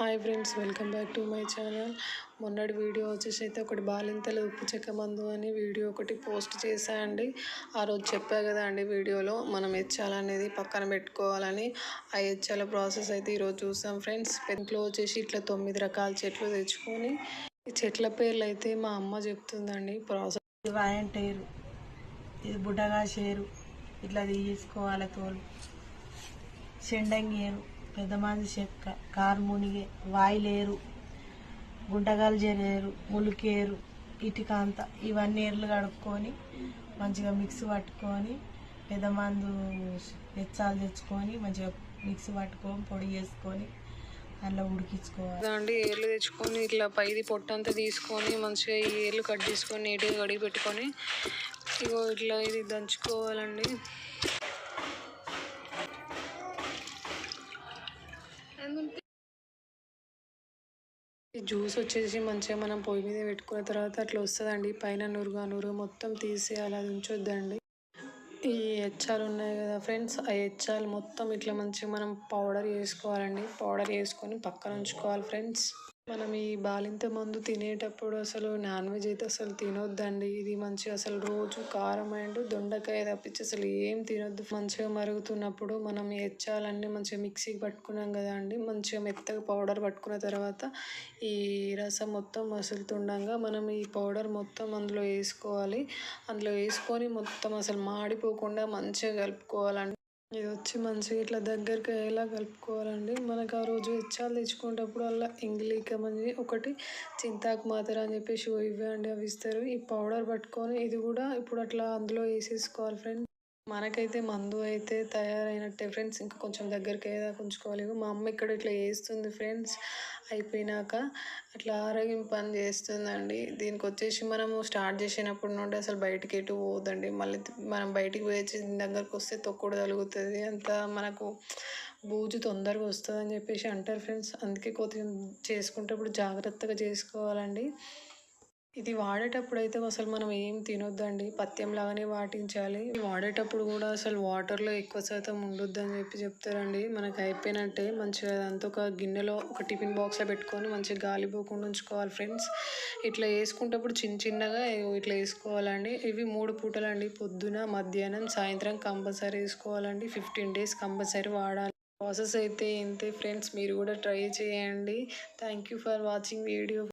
Hi friends welcome back to my channel. మొన్నటి video వచ్చేసి అయితే ఒకటి బాలింతలు ఉప్పు చెక్క మందు అని వీడియో ఒకటి పోస్ట్ చేశాయండి ఆ రోజు చెప్పా కదా అండి వీడియోలో మనం హెచ్చాలనేది పక్కన పెట్టుకోవాలని. ఆ హెచ్చాల ప్రాసెస్ అయితే ఈరోజు చూసాం ఫ్రెండ్స్. ఇంట్లో వచ్చేసి ఇట్లా తొమ్మిది రకాల చెట్లు తెచ్చుకొని ఈ చెట్ల పేర్లు అయితే మా అమ్మ చెప్తుందండి. ప్రాసెస్ ఇది వాయంటేరు ఇది బుడ్డగా షేరు ఇట్లా తీసుకోవాలి తోలు. చెండంగేరు పెద్దమాది చెక్క కారు మునిగే వాయిలేరు గుంటగాలు జరేరు ములికేరు ఇటుకాంత ఇవన్నీ ఎర్లు కడుక్కొని మంచిగా మిక్సీ పట్టుకొని పెద్దమందు ఎచ్చాలు తెచ్చుకొని మంచిగా మిక్సీ పట్టుకొని పొడి చేసుకొని అందులో ఉడికించుకోవాలి. అండి ఏర్లు తెచ్చుకొని ఇట్లా పైది పొట్టంతా తీసుకొని మంచిగా ఈ ఏర్లు కట్ చేసుకొని నీట్గా కడిగి పెట్టుకొని ఇగో ఇట్లా ఇది దంచుకోవాలండి. ఈ జ్యూస్ వచ్చేసి మంచిగా మనం పొయ్యి మీద పెట్టుకున్న తర్వాత అట్లా వస్తుందండి. పైన నురుగా నురుగు మొత్తం తీసేయాలి అది ఉంచొద్దండి ఈ హెచ్చాలు ఉన్నాయి కదా ఫ్రెండ్స్ ఆ హెచ్చాలు మొత్తం ఇట్లా మంచిగా మనం పౌడర్ చేసుకోవాలండి. పౌడర్ చేసుకొని పక్కన ఉంచుకోవాలి ఫ్రెండ్స్. మనం ఈ బాలింత మందు తినేటప్పుడు అసలు నాన్ వెజ్ అయితే అసలు తినొద్దండి. ఇది మంచిగా అసలు రోజు కారం అండ్ దొండకాయ తప్పించి అసలు ఏం తినొద్దు. మంచిగా మరుగుతున్నప్పుడు మనం ఎచ్చాలన్నీ హెచ్చాలన్నీ మంచిగా మిక్సీకి పట్టుకున్నాం కదా అండి. మంచిగా మెత్తగా పౌడర్ పట్టుకున్న తర్వాత ఈ రసం మొత్తం మసులుతుండగా మనం ఈ పౌడర్ మొత్తం అందులో వేసుకోవాలి. అందులో వేసుకొని మొత్తం అసలు మాడిపోకుండా మంచిగా కలుపుకోవాలండి. ఇది వచ్చి మంచిగా ఇట్లా దగ్గరికి ఎలా కలుపుకోవాలండి. మనకు ఆ రోజు హెచ్చాలు తెచ్చుకునేటప్పుడు అలా ఇంగ్లీకం అనేది ఒకటి చింతాకు మాతర అని చెప్పేసి ఇవే అండి అవి ఇస్తారు. ఈ పౌడర్ పట్టుకొని ఇది కూడా ఇప్పుడు అట్లా అందులో వేసేసుకోవాలి ఫ్రెండ్స్ మనకైతే మందు అయితే తయారైనట్టే ఫ్రెండ్స్. ఇంకా కొంచెం దగ్గరికి అయ్యేదాకా ఉంచుకోవాలి. మా అమ్మ ఇక్కడ ఇట్లా వేస్తుంది ఫ్రెండ్స్. అయిపోయినాక అట్లా ఆరోగ్యం పని చేస్తుందండి. దీనికి వచ్చేసి మనము స్టార్ట్ చేసినప్పటి నుండి అసలు బయటికి ఎటు పోదండి మళ్ళీ మనం బయటికి పోయి దగ్గరకు వస్తే తొక్కుడు తగులుతుంది. అంత మనకు బూజు తొందరగా వస్తుంది అని చెప్పేసి అంటారు ఫ్రెండ్స్. అందుకే కొద్దిగా చేసుకునేటప్పుడు జాగ్రత్తగా చేసుకోవాలండి. ఇది వాడేటప్పుడు అయితే అసలు మనం ఏం తినొద్దండి. పత్యం లాగానే వాటించాలి వాడేటప్పుడు కూడా అసలు వాటర్లో ఎక్కువ శాతం ఉండొద్దు అని చెప్పి చెప్తారండి. మనకు అయిపోయినట్టే మంచిగా అదంతా ఒక గిన్నెలో ఒక టిఫిన్ బాక్స్లో పెట్టుకొని మంచిగా గాలి పోకుండా ఉంచుకోవాలి ఫ్రెండ్స్. ఇట్లా వేసుకుంటప్పుడు చిన్న చిన్నగా ఇట్లా వేసుకోవాలండి. ఇవి మూడు పూటలండి. పొద్దున మధ్యాహ్నం సాయంత్రం కంపల్సరీ వేసుకోవాలండి. ఫిఫ్టీన్ డేస్ కంపల్సరీ వాడాలి. ప్రాసెస్ అయితే ఇంతే ఫ్రెండ్స్. మీరు కూడా ట్రై చేయండి. Thank you for watching video.